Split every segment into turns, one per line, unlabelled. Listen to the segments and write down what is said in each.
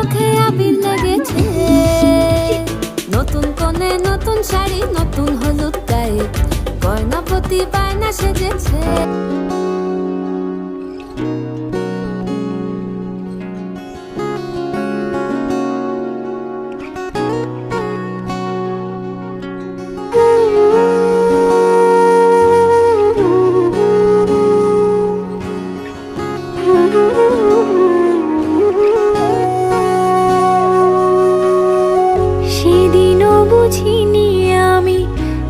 চোখে আবির লেগেছে। নতুন কোণে নতুন শাড়ি নতুন হলুদ গায়ে। গয়নাপতি বায়না সেজেছে।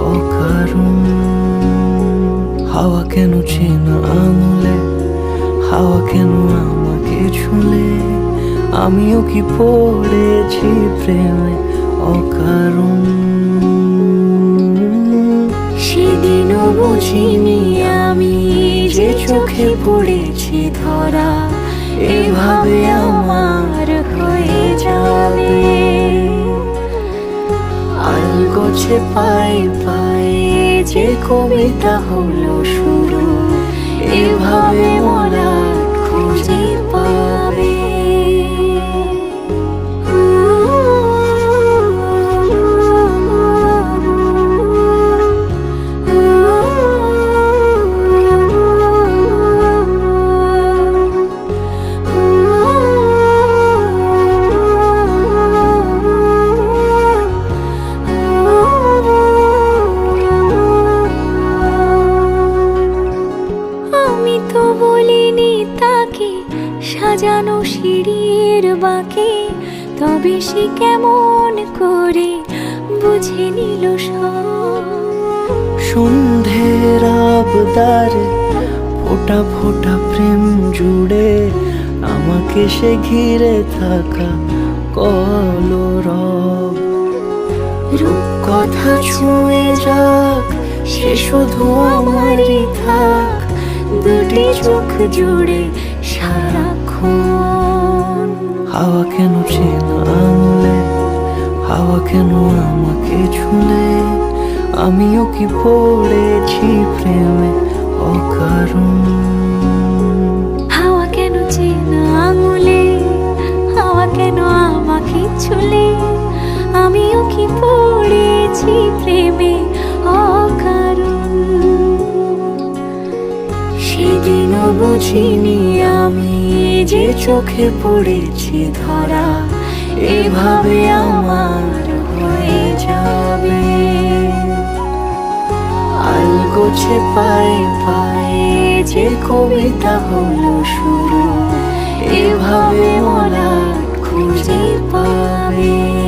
অকারণ। হাওয়া কেন চেনা আঙুলে? হাওয়া কেন আমাকে ছুলে? আমিও কি পড়েছি প্রেমে? অকারণ।
সেদিনও বুঝিনি আমি যে চোখে পড়েছি ধরা। এভাবে আমার আলগোছে পাই পায়ে যে কবিতা হলো শুরু এভাবে মোরা বাঁকে তবে সে কেমন করে বুঝে নিল
সন্ধ্যের আবদারে ফোটা ফোটা প্রেম জুড়ে আমাকে সে ঘিরে থাকা কলরব।
রূপ কথা ছুঁয়ে যাক সে শুধু আমারই থাক। দুটি চোখ জুড়ে সারাক্ষণ
হাওয়া কেন চেনা আঙুলে? হাওয়া কেন আমাকে ছুলে? আমিও কি পড়েছি প্রেমে অকারণ?
হাওয়া কেন চেনা হাওয়া কেন আমাকে ছুলে? আমিও কি পড়েছি প্রেমে সেদিনও বুঝিনি আমি যে চোখে পড়েছি ধরা, এভাবে আমার হয়ে যাবে। আলগোছে পায়ে পায়ে যে কবিতা হলো শুরু, এভাবে ওরা খুঁজে পাবে।